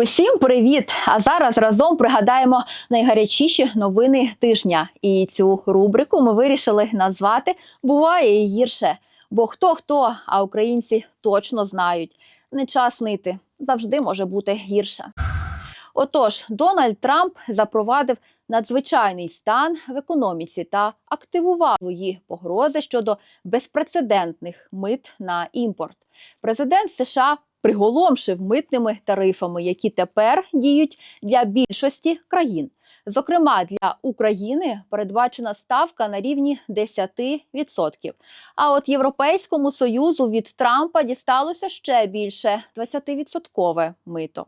Усім привіт! А зараз разом пригадаємо найгарячіші новини тижня. І цю рубрику ми вирішили назвати Буває і гірше. Бо хто хто, а українці точно знають. Не час нити завжди може бути гірше. Отож, Дональд Трамп запровадив надзвичайний стан в економіці та активував свої погрози щодо безпрецедентних мит на імпорт. Президент США приголомшив митними тарифами, які тепер діють для більшості країн. Зокрема, для України передбачена ставка на рівні 10%. А от Європейському Союзу від Трампа дісталося ще більше 20% мито.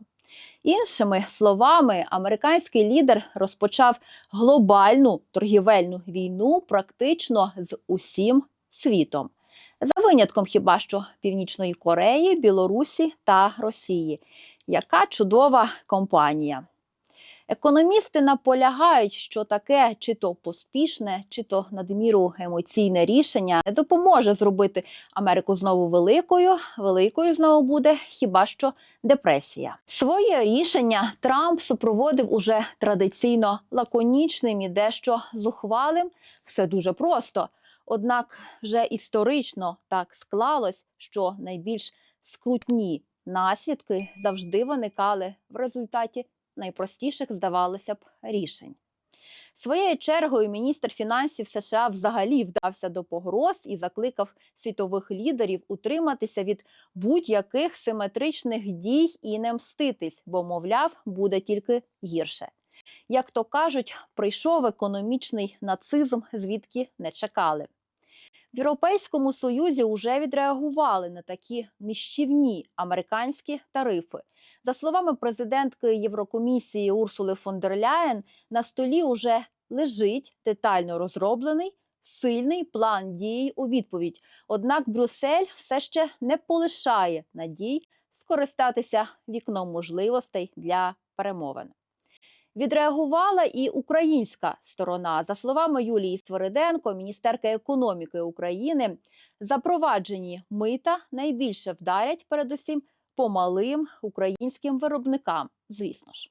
Іншими словами, американський лідер розпочав глобальну торгівельну війну практично з усім світом. За винятком хіба що Північної Кореї, Білорусі та Росії. Яка чудова компанія. Економісти наполягають, що таке чи то поспішне, чи то надміру емоційне рішення не допоможе зробити Америку знову великою. Великою знову буде хіба що депресія. Своє рішення Трамп супроводив уже традиційно лаконічним і дещо зухвалим. Все дуже просто. Однак вже історично так склалось, що найбільш скрутні наслідки завжди виникали в результаті найпростіших, здавалося б, рішень. Своєю чергою міністр фінансів США взагалі вдався до погроз і закликав світових лідерів утриматися від будь-яких симетричних дій і не мститись, бо, мовляв, буде тільки гірше. Як то кажуть, прийшов економічний нацизм, звідки не чекали. В Європейському Союзі вже відреагували на такі нищівні американські тарифи. За словами президентки Єврокомісії Урсули фон дер Ляєн, на столі уже лежить детально розроблений сильний план дій у відповідь. Однак Брюссель все ще не полишає надій скористатися вікном можливостей для перемовин. Відреагувала і українська сторона. За словами Юлії Свириденко, міністерки економіки України, запроваджені мита найбільше вдарять передусім по малим українським виробникам, звісно ж.